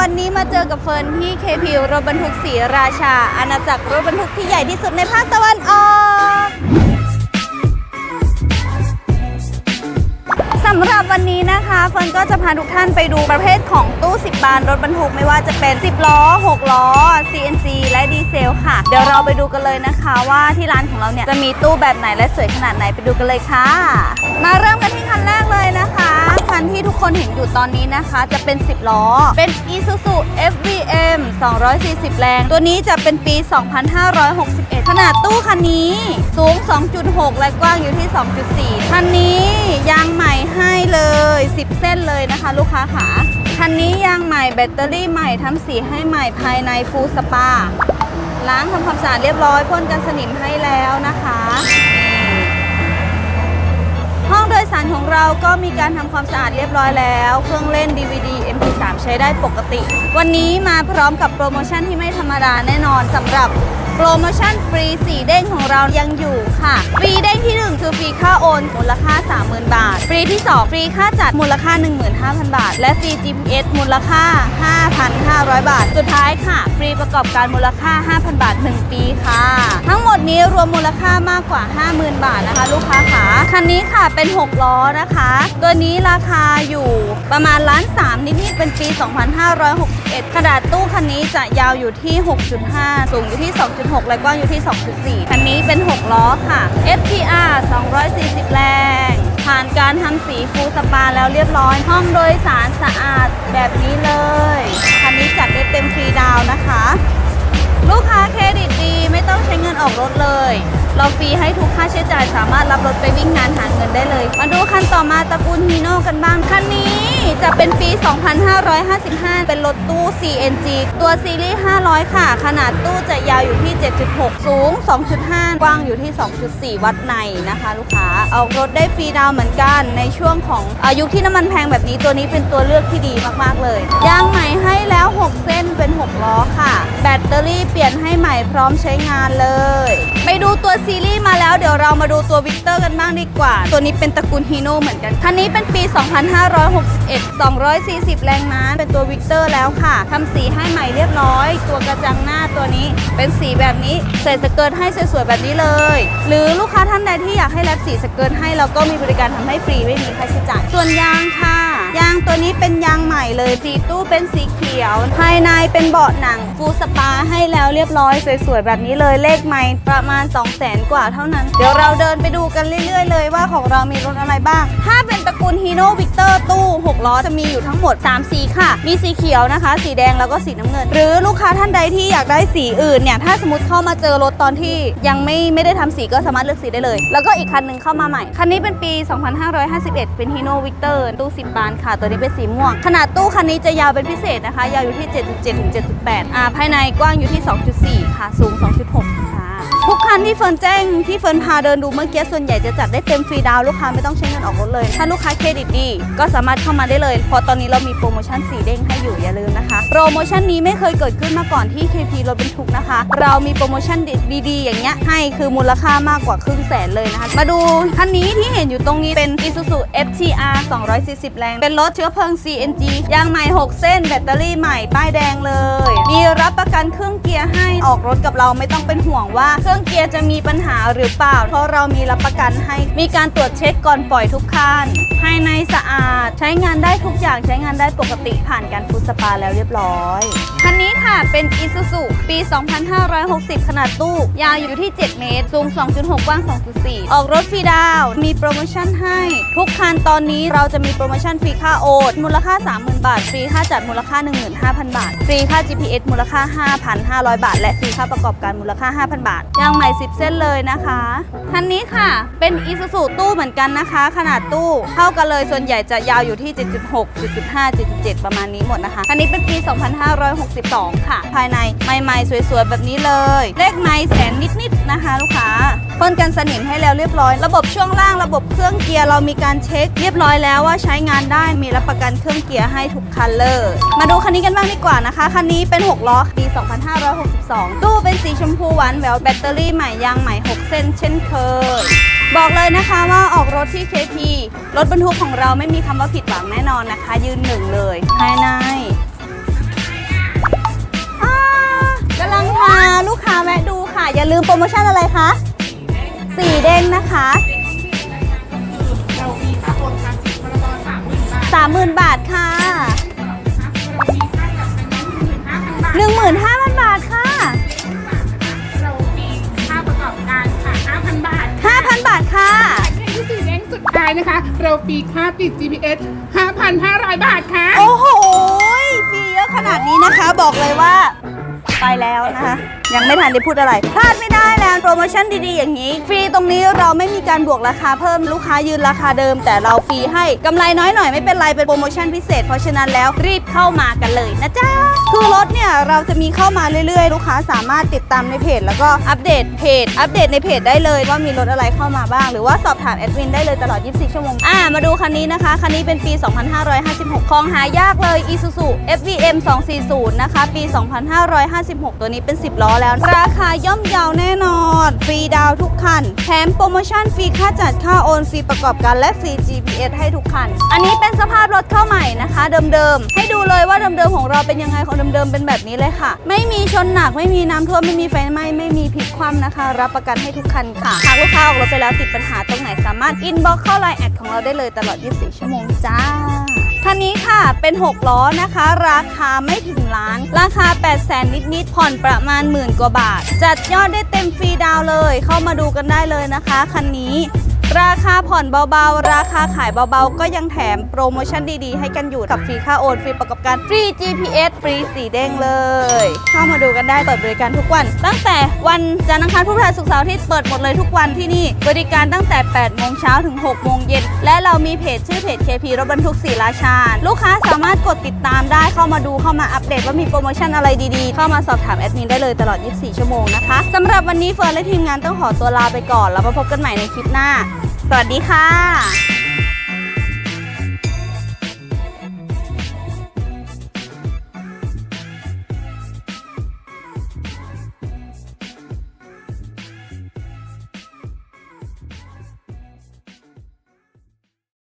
วันนี้มาเจอกับเฟิร์นที่ KP รถบรรทุกศรีราชา อาณาจักรรถบรรทุกที่ใหญ่ที่สุดในภาคตะวันออกสำหรับวันนี้นะคะเฟิร์นก็จะพาทุกท่านไปดูประเภทของตู้ 10 บานรถบรรทุกไม่ว่าจะเป็น 10 ล้อ 6 ล้อ CNC และดีเซลค่ะ เดี๋ยวเราไปดูกันเลยนะคะว่าที่ร้านของเราเนี่ยจะมีตู้แบบไหนและสวยขนาดไหนไปดูกันเลยค่ะ มาเริ่มกันที่คันแรกเลย นเห็นอยู่ตอนนี้นะคะ จะเป็น 10 ล้อ เป็น Isuzu FVM 240 แรง ตัวนี้จะเป็นปี 2561 ขนาดตู้คันนี้สูง 2.6 และกว้างอยู่ที่ 2.4 คันนี้ยางใหม่ให้เลย 10 เส้นเลยนะคะ ลูกค้าขาคันนี้ยางใหม่แบตเตอรี่ใหม่ทำสีให้ใหม่ภายในฟูสปาล้างทำความสะอาดเรียบร้อยพ่นกันสนิมให้แล้วนะคะ เราก็มีการทำความสะอาดเรียบร้อยแล้ว เครื่องเล่น DVD MP3 ใช้ได้ปกติ วันนี้มาพร้อมกับโปรโมชั่นที่ไม่ธรรมดาแน่นอนสำหรับโปรโมชั่นฟรีสีเด้งของเรายังอยู่ค่ะ ฟรีเด้งที่ 1 คือฟรีค่าโอน มูลค่า 30,000 บาท ฟรีที่ 2 ฟรีค่าจัดมูลค่า 15,000 บาท และฟรี GPS มูลค่า 5,500 บาท สุดท้ายค่ะ ฟรีประกอบการมูลค่า 5,000 บาท 1 ปีค่ะ ทั้งหมดนี้รวมมูลค่ามากกว่า 50,000 บาทนะคะ ลูกค้าขาคันนี้ค่ะเป็น 6 ล้อนะคะ ตัวนี้ราคาอยู่ประมาณล้านสามนิดๆเป็นปี 2561ขนาดตู้คันนี้จะยาวอยู่ที่ 6.5 สูงอยู่ที่ 2.6 และกว้างอยู่ที่ 2.4 คันนี้เป็น 6 ล้อค่ะ FTR 240 แรง ผ่านการทำสีฟูสปาแล้วเรียบร้อย ห้องโดยสารสะอาดแบบนี้เลย คันนี้จัดได้เต็มฟรีดาวน์นะคะ ลูกค้าเครดิตดีไม่ต้องใช้เงินออกรถเลย เราฟรีให้ทุกค่าใช้จ่ายสามารถรับรถไปวิ่งงานหาเงินได้เลย มาดูคันต่อมาตระกูลฮีโน่กันบ้าง คันนี้ จะเป็นปี 2555 เป็นรถตู้ CNG ตัวซีรีส์ 500 ค่ะ ขนาดตู้จะยาวอยู่ที่ 7.6 สูง 2.5 กว้างอยู่ที่ 2.4 วัดในนะคะ ลูกค้าออกรถได้ฟรีดาวเหมือนกัน ในช่วงของอายุที่น้ำมันแพงแบบนี้ตัวนี้เป็นตัวเลือกที่ดีมาก ๆ เลย ยางใหม่ให้แล้ว 6 เส้นเป็น 6 ล้อค่ะ แบตเตอรี่เปลี่ยนให้ใหม่พร้อมใช้งานเลย ไปดูตัวซีรีส์มาแล้วเดี๋ยวเรามาดูตัววิกเตอร์กันบ้างดีกว่า ตัวนี้เป็นตระกูลฮีโน่เหมือนกัน คันนี้เป็นปี 2561 240 แรงม้าเป็นตัววิกเตอร์แล้วค่ะทำสีให้ใหม่เรียบร้อย ตัวกระจังหน้าตัวนี้เป็นสีแบบนี้ใส่สเกิร์ตให้สวยๆแบบนี้เลย หรือลูกค้าท่านใดที่อยากให้แรปสีสเกิร์ตให้เราก็มีบริการทำให้ฟรีไม่มีค่าใช้จ่ายส่วนยางค่ะ ยางตัวนี้เป็นยางใหม่เลยสีตู้เป็นสีเขียว ภายในเป็นเบาะหนังฟูลสปาให้แล้วเรียบร้อยสวยๆแบบนี้เลยเลขไม้ประมาณ 2 0 0แสนกว่าเท่านั้น เดี๋ยวเราเดินไปดูกันเรื่อยๆเลยว่าของเรามีรถอะไรบ้าง ถ้าเป็นตระกูลฮีโน่วิกเตอร์ตู้ 6 ล้อจะมีอยู่ทั้งหมด 3 สีค่ะ มีสีเขียวนะคะ สีแดงแล้วก็สีน้ำเงิน หรือลูกค้าท่านใดที่อยากได้สีอื่นเนี่ยถ้าสมมติเข้ามาเจอรถตอนที่ยังไม่ไม่ได้ทำสีก็สามารถเลือกสีได้เลย แล้วก็อีกคันหนึงเข้ามาใหม่คันนี้เป็นปี 2551 เป็นฮีโน่วิกเตอร์ตู้10บานค่ะ ตัวนี้เป็นสีม่วง ขนาดตู้คันนี้จะยาวเป็นพิเศษนะคะ ยาวอยู่ที่ 7.7ถึง7.8อ่าภายในกว้างอยู่ที่ 2.4 ค่ะ สูง 2.6ค่ะ ทุกคันที่เฟิร์นแจ้งที่เฟิร์นพาเดินดูเมื่อกี้ส่วนใหญ่จะจัดได้เต็มฟรีดาวลูกค้าไม่ต้องใช้เงินออกรถเลย ถ้าลูกค้าเครดิตดี ก็สามารถเข้ามาได้เลยเพราะตอนนี้เรามีโปรโมชั่นสีเด้งให้อยู่อย่าลืมนะคะ โปรโมชั่นนี้ไม่เคยเกิดขึ้นมาก่อนที่ KP รถบรรทุกนะคะ เรามีโปรโมชั่นดีๆ อย่างเงี้ยให้คือมูลค่ามากกว่าครึ่งแสนเลยนะคะ มาดูคันนี้ที่เห็นอยู่ตรงนี้เป็น Isuzu FTR 240 แรง เป็นรถเชื้อเพลิง CNG ยางใหม่ 6 เส้น แบตเตอรี่ใหม่ป้ายแดงเลย มีรับประกันเครื่องเกียร์ให้ออกรถกับเราไม่ต้องเป็นห่วงว่าเครื่องเกียร์จะมีปัญหาหรือเปล่า เพราะเรามีรับประกันให้มีการตรวจเช็คก่อนปล่อยทุกคันภายในสะอาด ใช้งานได้ทุกอย่างใช้งานได้ปกติผ่านการฟูดสปาแล้วเรียบร้อย คันนี้ค่ะเป็น Isuzu ปี 2560 ขนาดตู้ ยาวอยู่ที่ 7 เมตร สูง 2.6 กว้าง 2.4 ออกรถฟรีดาว มีโปรโมชั่นให้ ทุกคันตอนนี้เราจะมีโปรโมชั่นฟรีค่าโอนมูลค่า 30,000 บาท ฟรีค่าจัดมูลค่า 15,000 บาท ฟรีค่า GPS มูลค่า 5,500 บาท และฟรีค่าประกอบการมูลค่า 5,000 บาทยางใหม่ 10 เส้นเลยนะคะคันนี้ค่ะเป็น Isuzu ตู้เหมือนกันนะคะ ขนาดตู้เท่ากันเลยส่วนใหญ่จะยาวอยู่ที่ 7.6 7.5 7.7 ประมาณนี้หมดนะคะคันนี้เป็นปี 2562 ค่ะ ภายในใหม่ๆ สวยๆ แบบนี้เลย เลขไม้แสนนิดๆ นะคะ ลูกค้าพ่นกันสนิมให้แล้วเรียบร้อย ระบบช่วงล่างระบบเครื่องเกียร์เรามีการเช็คเรียบร้อยแล้วว่าใช้งานได้มีรับประกันเครื่องเกียร์ให้ทุกคันเลย มาดูคันนี้กันบ้างดีกว่านะคะ คันนี้เป็น 6 ล้อปี 2562 ตู้เป็นสีชมพูหวานแหววแบตเตอรี่ใหม่ยางใหม่ 6 เส้นเช่นเคย บอกเลยนะคะว่าออกรถที่ KP รถบรรทุกของเราไม่มีคำว่าผิดหวังแน่นอนนะคะ ยืนหนึ่งเลย ภายในกำลังพาลูกค้าแวะดูค่ะ อย่าลืมโปรโมชั่นอะไรคะสีเด้งนะคะสามหมื่นบาทค่ะหนึ่งหมื่นห้าพันบาทค่ะ นะคะ เราฟรีค่าติด GPS 5,500 บาทค่ะ โอ้โหฟรีเยอะขนาดนี้นะคะ บอกเลยว่า ไปแล้วนะคะ ยังไม่ทันได้พูดอะไร พลาดไม่ได้แล้วโปรโมชั่นดีๆอย่างนี้ ฟรีตรงนี้เราไม่มีการบวกราคาเพิ่มลูกค้ายืนราคาเดิม แต่เราฟรีให้กำไรน้อยหน่อยไม่เป็นไรเป็นโปรโมชั่นพิเศษ เพราะฉะนั้นแล้วรีบเข้ามากันเลยนะจ๊ะคือรถเนี่ยเราจะมีเข้ามาเรื่อยๆ ลูกค้าสามารถติดตามในเพจ แล้วก็อัปเดตเพจ อัปเดตในเพจได้เลยว่ามีรถอะไรเข้ามาบ้าง หรือว่าสอบถามแอดมินได้เลยตลอด 24 ชั่วโมงอ่ามาดูคันนี้นะคะคันนี้เป็นปี 2556 ของหายากเลย Isuzu FVM 240 นะคะ ปี 2556 ตัวนี้เป็น 10 ล้อแล้ว ราคาย่อมเยาวแน่นอน ฟรีดาวทุกคัน แถมโปรโมชั่นฟรีค่าจัดค่าโอนฟรีประกอบการและฟรี GPS ให้ทุกคัน อันนี้เป็นสภาพรถเข้าใหม่นะคะ เดิมๆ ให้ดูเลยว่าเดิมๆของเราเป็นยังไงของเดิมๆเป็นแบบนี้เลยค่ะ ไม่มีชนหนักไม่มีน้ำท่วมไม่มีไฟไหม้ไม่มีพลิกคว่ำนะคะ รับประกันให้ทุกคันค่ะหากลูกค้าออกรถไปแล้วติดปัญหาตรงไหนสามารถอินบ็อกเข้าไลน์แอดของเราได้เลยตลอด 24 ชั่วโมงจ้า คันนี้ค่ะเป็น 6 ล้อนะคะ ราคาไม่ถึงล้าน ราคา 8 0 0แสนนิดๆผ่อนประมาณหมื่นกว่าบาท จัดยอดได้เต็มฟรีดาวเลย เข้ามาดูกันได้เลยนะคะ คันนี้ ราคาผ่อนเบาๆ ราคาขายเบาๆ ก็ยังแถมโปรโมชั่นดีๆ ให้กันอยู่กับฟรีค่าโอน ฟรีประกอบการ ฟรี GPS ฟรีสีเด้งเลย เข้ามาดูกันได้เปิดบริการทุกวัน ตั้งแต่วันจันทร์อังคารพุธพฤหัสศุกร์เสาร์ที่เปิดหมดเลยทุกวันที่นี่ บริการตั้งแต่ 8 โมงเช้าถึง 6 โมงเย็น และเรามีเพจชื่อเพจ KP รถบรรทุกสีราชา ลูกค้าสามารถกดติดตามได้เข้ามาดูเข้ามาอัปเดตว่ามีโปรโมชั่นอะไรดีๆ เข้ามาสอบถามแอดมินได้เลยตลอด 24 ชั่วโมงนะคะสำหรับวันนี้เฟิร์นและทีมงานต้องขอตัวลาไปก่อนแล้วมาพบกันใหม่ในคลิปหน้าสวัสดีค่ะ